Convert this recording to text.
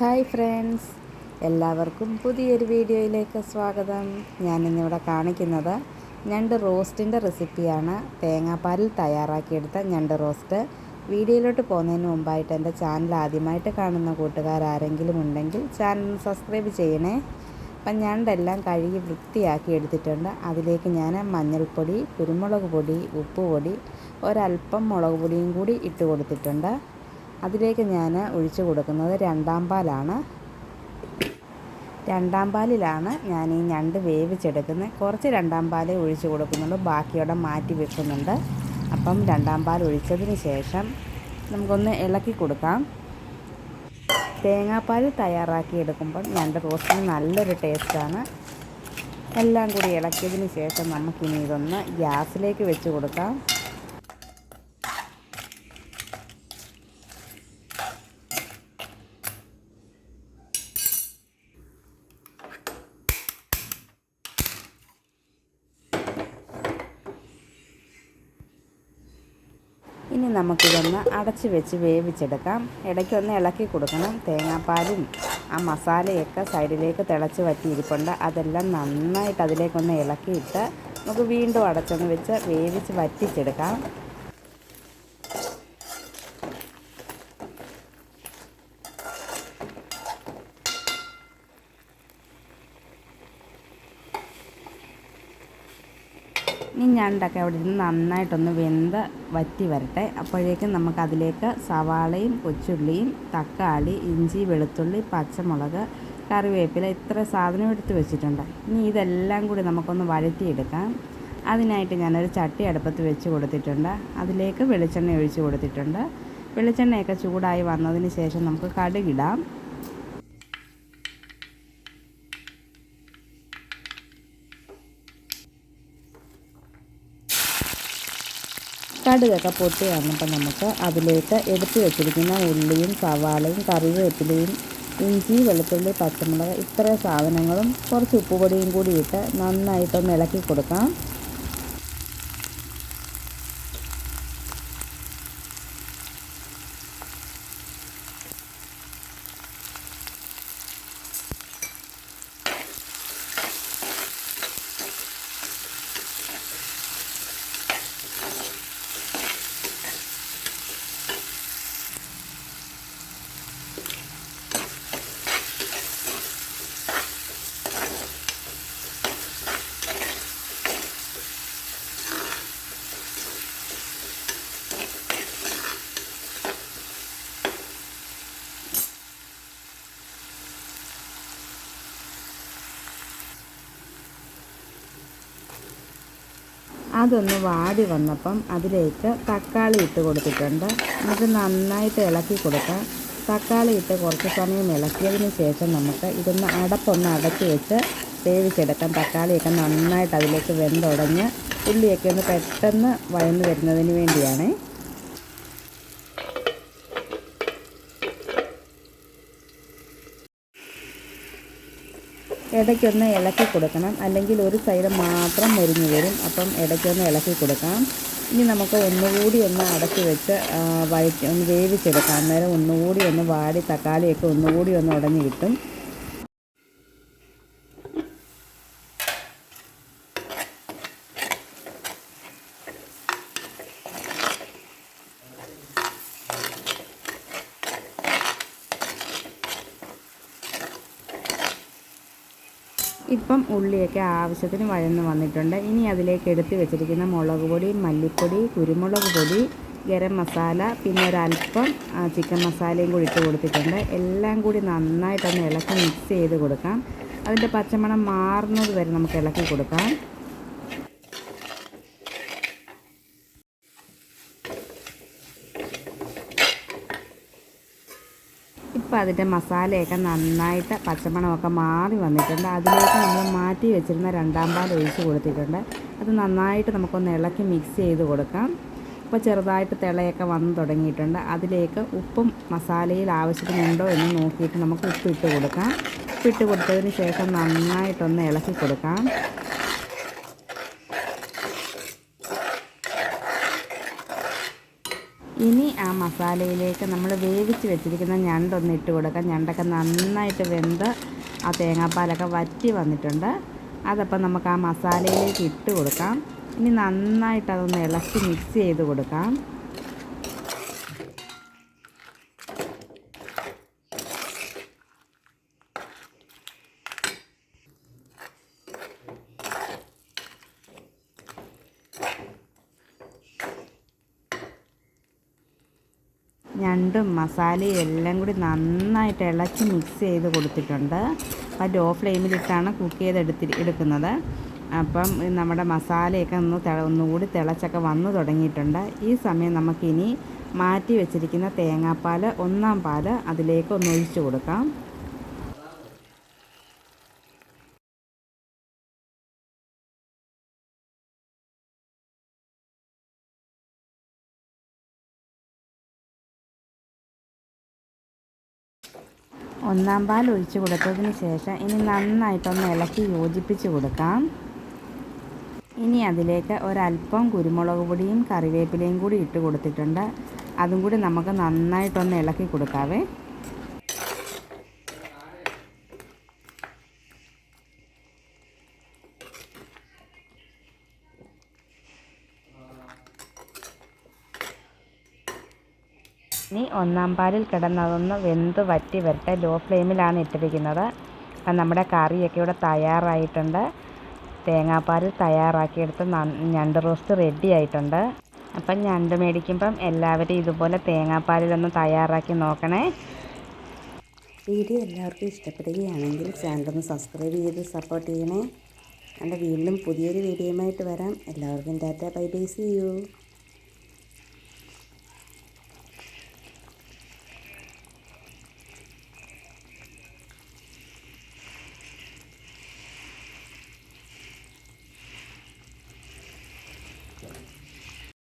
Hi friends. എല്ലാവർക്കും പുതിയൊരു വീഡിയോയിലേക്ക് സ്വാഗതം. ഞാനിന്നിവിടെ കാണിക്കുന്നത് ഞണ്ട് റോസ്റ്റിന്റെ റെസിപ്പിയാണ്. തേങ്ങാപ്പാലിൽ തയ്യാറാക്കിയെടുത്ത ഞണ്ട് റോസ്റ്റ്. വീഡിയോയിലോട്ട് പോകുന്നതിന് മുമ്പായിട്ട് എന്റെ ചാനൽ ആദ്യമായിട്ട് കാണുന്ന കൂട്ടുകാരാരെങ്കിലും ഉണ്ടെങ്കിൽ ചാനൽ സബ്സ്ക്രൈബ് ചെയ്യണേ. അപ്പം ഞണ്ടെല്ലാം കഴുകി വൃത്തിയാക്കി എടുത്തിട്ടുണ്ട്. അതിലേക്ക് ഞാൻ മഞ്ഞൾപ്പൊടി കുരുമുളക് പൊടി ഉപ്പ് പൊടി ഒരല്പം മുളക് പൊടിയും കൂടി ഇട്ട് കൊടുത്തിട്ടുണ്ട്. അതിലേക്ക് ഞാൻ ഒഴിച്ചു കൊടുക്കുന്നത് രണ്ടാം പാലാണ്. രണ്ടാം പാലിലാണ് ഞാൻ ഈ ഞണ്ട് വേവിച്ചെടുക്കുന്നത്. കുറച്ച് രണ്ടാം പാൽ ഒഴിച്ചു കൊടുക്കുന്നുണ്ട് ബാക്കിയോടെ മാറ്റി വെക്കുന്നുണ്ട്. അപ്പം രണ്ടാം പാൽ ഒഴിച്ചതിന് ശേഷം നമുക്കൊന്ന് ഇളക്കി കൊടുക്കാം. തേങ്ങാപ്പാൽ തയ്യാറാക്കി എടുക്കുമ്പോൾ ഞണ്ട് റോസ്റ്റിന് നല്ലൊരു ടേസ്റ്റാണ്. എല്ലാം കൂടി ഇളക്കിയതിന് ശേഷം നമുക്കിനി ഇതൊന്ന് ഗ്യാസിലേക്ക് വെച്ച് കൊടുക്കാം. ഇനി നമുക്കിതൊന്ന് അടച്ച് വെച്ച് വേവിച്ചെടുക്കാം. ഇടയ്ക്കൊന്ന് ഇളക്കി കൊടുക്കണം. തേങ്ങാപ്പാലും ആ മസാലയൊക്കെ സൈഡിലേക്ക് തിളച്ച് വറ്റിയിരിപ്പുണ്ട്. അതെല്ലാം നന്നായിട്ട് അതിലേക്കൊന്ന് ഇളക്കിയിട്ട് നമുക്ക് വീണ്ടും അടച്ചൊന്ന് വെച്ച് വേവിച്ച് വറ്റിച്ചെടുക്കാം. ഇനി ഞണ്ടൊക്കെ അവിടെ ഇരുന്ന് നന്നായിട്ടൊന്ന് വെന്ത് വറ്റി വരട്ടെ. അപ്പോഴേക്കും നമുക്കതിലേക്ക് സവാളയും കൊച്ചുള്ളിയും തക്കാളി ഇഞ്ചി വെളുത്തുള്ളി പച്ചമുളക് കറിവേപ്പില ഇത്ര സാധനം എടുത്ത് വെച്ചിട്ടുണ്ട്. ഇനി ഇതെല്ലാം കൂടി നമുക്കൊന്ന് വഴറ്റിയെടുക്കാം. അതിനായിട്ട് ഞാനൊരു ചട്ടി അടുപ്പത്ത് വെച്ച് കൊടുത്തിട്ടുണ്ട്. അതിലേക്ക് വെളിച്ചെണ്ണ ഒഴിച്ച് കൊടുത്തിട്ടുണ്ട്. വെളിച്ചെണ്ണയൊക്കെ ചൂടായി വന്നതിന് ശേഷം നമുക്ക് കടുകിടാം. കടുകൊക്കെ പൊട്ടി വന്നപ്പോൾ നമുക്ക് അതിലേക്ക് എടുത്തു വെച്ചിരിക്കുന്ന ഉള്ളിയും സവാളയും കറിവേപ്പിലയും ഇഞ്ചി വെളുത്തുള്ളി പച്ചമുളക് ഇത്ര സാധനങ്ങളും കുറച്ച് ഉപ്പുപൊടിയും കൂടി ഇട്ട് നന്നായിട്ടൊന്ന് ഇളക്കി കൊടുക്കാം. അതൊന്ന് വാടി വന്നപ്പം അതിലേക്ക് തക്കാളി ഇട്ട് കൊടുത്തിട്ടുണ്ട്. എന്നിട്ട് നന്നായിട്ട് ഇളക്കി കൊടുക്കാം. തക്കാളി ഇട്ട് കുറച്ച് സമയം ഇളക്കിയതിന് ശേഷം നമുക്ക് ഇതൊന്ന് അടപ്പൊന്ന് അടച്ച് വെച്ച് വേവിച്ചെടുക്കാം. തക്കാളിയൊക്കെ നന്നായിട്ട് അതിലേക്ക് വെന്തുടഞ്ഞ് ഉള്ളിയൊക്കെ ഒന്ന് പെട്ടെന്ന് വഴന്ന് വരുന്നതിന് വേണ്ടിയാണ്. ഇടയ്ക്കൊന്ന് ഇളക്കി കൊടുക്കണം. അല്ലെങ്കിൽ ഒരു സൈഡ് മാത്രം മുരിഞ്ഞ് വരും. അപ്പം ഇടയ്ക്കൊന്ന് ഇളക്കി കൊടുക്കാം. ഇനി നമുക്ക് ഒന്നുകൂടി ഒന്ന് അടച്ചു വെച്ച് വഴറ്റി ഒന്ന് വേവിച്ചെടുക്കാം. അന്നേരം ഒന്നുകൂടി ഒന്ന് വാടി തക്കാളിയൊക്കെ ഒന്നുകൂടി ഒന്ന് ഉടഞ്ഞ് കിട്ടും. ഇപ്പം ഉള്ളിയൊക്കെ ആവശ്യത്തിന് വഴന്ന് വന്നിട്ടുണ്ട്. ഇനി അതിലേക്ക് എടുത്ത് വെച്ചിരിക്കുന്ന മുളക് പൊടി മല്ലിപ്പൊടി കുരുമുളക് പൊടി ഗരം മസാല പിന്നെ ഒരല്പം ചിക്കൻ മസാലയും കൂടി ഇട്ട് കൊടുത്തിട്ടുണ്ട്. എല്ലാം കൂടി നന്നായിട്ടൊന്ന് ഇളക്കി മിക്സ് ചെയ്ത് കൊടുക്കാം. അതിന്റെ പച്ചമണം മാറുന്നത് വരെ നമുക്ക് ഇളക്കി കൊടുക്കാം. ഇപ്പോൾ അതിന്റെ മസാലയൊക്കെ നന്നായിട്ട് പച്ചമണമൊക്കെ മാറി വന്നിട്ടുണ്ട്. അതിലേക്ക് നമ്മൾ മാറ്റി വെച്ചിരുന്ന രണ്ടാം പാൽ ഒഴിച്ച് കൊടുത്തിട്ടുണ്ട്. അത് നന്നായിട്ട് നമുക്കൊന്ന് ഇളക്കി മിക്സ് ചെയ്ത് കൊടുക്കാം. ഇപ്പോൾ ചെറുതായിട്ട് തിളയൊക്കെ വന്ന് തുടങ്ങിയിട്ടുണ്ട്. അതിലേക്ക് ഉപ്പും മസാലയിൽ ആവശ്യത്തിനുണ്ടോ എന്ന് നോക്കിയിട്ട് നമുക്ക് ഉപ്പ് ഇട്ട് കൊടുക്കാം. ഉപ്പിട്ട് കൊടുത്തതിന് ശേഷം നന്നായിട്ടൊന്ന് ഇളക്കി കൊടുക്കാം. ഇനി ആ മസാലയിലേക്ക് നമ്മൾ വേവിച്ച് വെച്ചിരിക്കുന്ന ഞണ്ടൊന്ന് ഇട്ട് കൊടുക്കാം. ഞണ്ടൊക്കെ നന്നായിട്ട് വെന്ത് ആ തേങ്ങാപ്പാലൊക്കെ വറ്റി വന്നിട്ടുണ്ട്. അതപ്പം നമുക്ക് ആ മസാലയിലേക്ക് ഇട്ട് കൊടുക്കാം. ഇനി നന്നായിട്ട് അതൊന്ന് ഇളക്കി മിക്സ് ചെയ്ത് കൊടുക്കാം. ഞണ്ടും മസാലയും എല്ലാം കൂടി നന്നായിട്ട് ഇളക്കി മിക്സ് ചെയ്ത് കൊടുത്തിട്ടുണ്ട്. അപ്പം ലോ ഫ്ലെയിമിലിട്ടാണ് കുക്ക് ചെയ്ത് എടുത്തി എടുക്കുന്നത്. അപ്പം നമ്മുടെ മസാലയൊക്കെ ഒന്ന് തിള ഒന്നുകൂടി തിളച്ചൊക്കെ വന്നു തുടങ്ങിയിട്ടുണ്ട്. ഈ സമയം നമുക്കിനി മാറ്റി വെച്ചിരിക്കുന്ന തേങ്ങാപ്പാൽ ഒന്നാം പാൽ അതിലേക്ക് ഒന്ന് ഒഴിച്ച് കൊടുക്കാം. ഒന്നാം പാൽ ഒഴിച്ച് കൊടുത്തതിന് ശേഷം ഇനി നന്നായിട്ടൊന്ന് ഇളക്കി യോജിപ്പിച്ച് കൊടുക്കാം. ഇനി അതിലേക്ക് ഒരല്പം കുരുമുളക് പൊടിയും കറിവേപ്പിലയും കൂടി ഇട്ട് കൊടുത്തിട്ടുണ്ട്. അതും കൂടി നമുക്ക് നന്നായിട്ടൊന്ന് ഇളക്കി കൊടുക്കാവേ. ഇനി ഒന്നാം പാലിൽ കിടന്നതൊന്ന് വെന്ത് വറ്റി വരട്ടെ. ലോ ഫ്ലെയിമിലാണ് ഇട്ടിരിക്കുന്നത്. അപ്പം നമ്മുടെ കറിയൊക്കെ ഇവിടെ തയ്യാറായിട്ടുണ്ട്. തേങ്ങാപ്പാലിൽ തയ്യാറാക്കിയെടുത്ത് ഞണ്ട് റോസ്റ്റ് റെഡി ആയിട്ടുണ്ട്. അപ്പം ഞണ്ട് മേടിക്കുമ്പം എല്ലാവരും ഇതുപോലെ തേങ്ങാപ്പാലിലൊന്ന് തയ്യാറാക്കി നോക്കണേ. വീഡിയോ എല്ലാവർക്കും ഇഷ്ടപ്പെടുകയാണെങ്കിൽ ചാനലൊന്ന് സബ്സ്ക്രൈബ് ചെയ്ത് സപ്പോർട്ട് ചെയ്യണേ. എന്റെ വീണ്ടും പുതിയൊരു വീഡിയോയുമായിട്ട് വരാം. എല്ലാവർക്കും tata bye bye see you